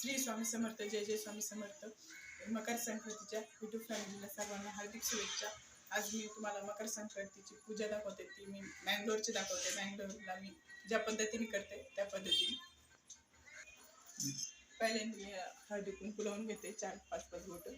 श्री स्वामी समर्थ जय जय स्वामी समर्थ. मकर संक्रांतीच्या युट्यूब फॅमिलीला सर्वांना हार्दिक शुभेच्छा. आज मी तुम्हाला मकर संक्रांतीची पूजा दाखवते ती मी मँगलोरची दाखवते. मँगलोरला मी ज्या पद्धतीने करते त्या पद्धतीने. पहिले मी हळदी कुंकू लावून घेते चार पाच पाच बोटं.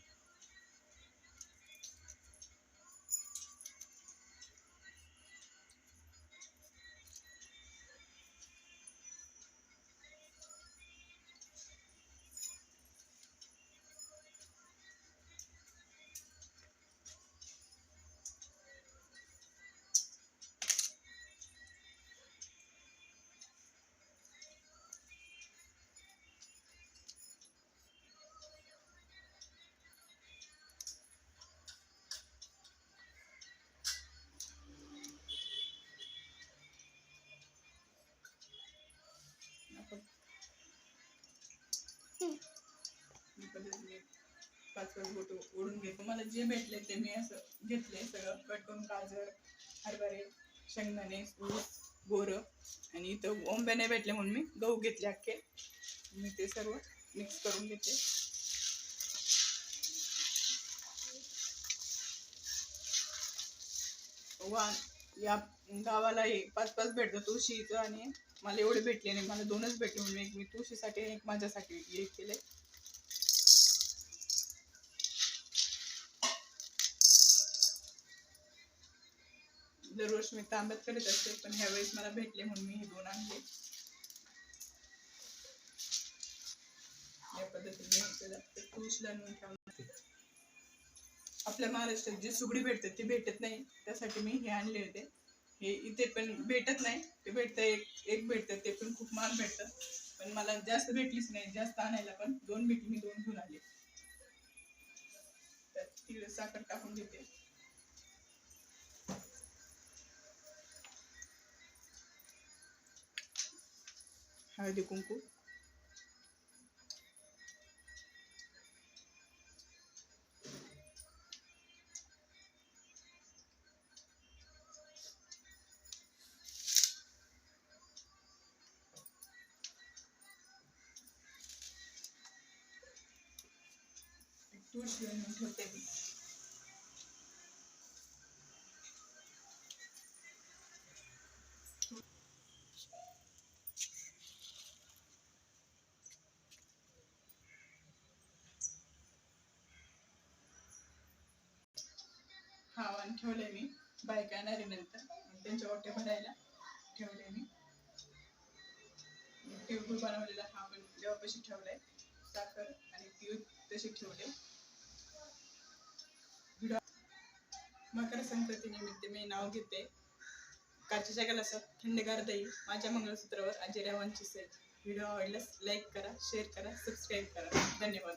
पाच पाच बोट ओढून घेतो. मला जे भेटले ते मी असं घेतले. सगळं कट करून गाजर हरभरे शेंगदाणे ऊस बोरं आणि इथं ओंब्या नाही भेटले म्हणून मी गहू घेतले अख्खे. मी ते सर्व मिक्स करून घेते. वा या गावाला एक पाच पाच भेटतं. तुळशीचं आणि मला एवढे भेटले नाही. मला दोनच भेटले म्हणून एक मी तुळशीसाठी एक माझ्यासाठी एक केले दरवर्षी मी तांब्यात करत असते पण ह्यावेळेस मला भेटले म्हणून मी हे दोन आणले. या पद्धतीने आपल्या महाराष्ट्रात जी सुगडी भेटते ती भेटत नाही. त्यासाठी मी हे आणले होते. हे इथे पण भेटत नाही. ते भेटतं एक एक भेटतं ते पण खूप महाग भेटतं. पण मला जास्त भेटलीच नाही जास्त आणायला पण दोन भेटली मी दोन घेऊन आले. तर तिकडे साखर टाकून घेते हळदी कुंकू तुळशी आणून ठेवते मी हा आणि ठेवले मी बायका येणारी नंतर. त्यांच्या ओटे भरायला ठेवले मी. तिळगुळ बनवलेला हा पण जेव्हापाशी ठेवलाय साखर आणि तीळ तसे ठेवले मकर संक्रांती निमित्त मी नाव घेते. काचेच्या गलासात थंडगार दही माझ्या मंगळसूत्रावर अजय रावांची सेट व्हिडिओ आवडल्यास लाईक करा शेअर करा सबस्क्राईब करा. धन्यवाद.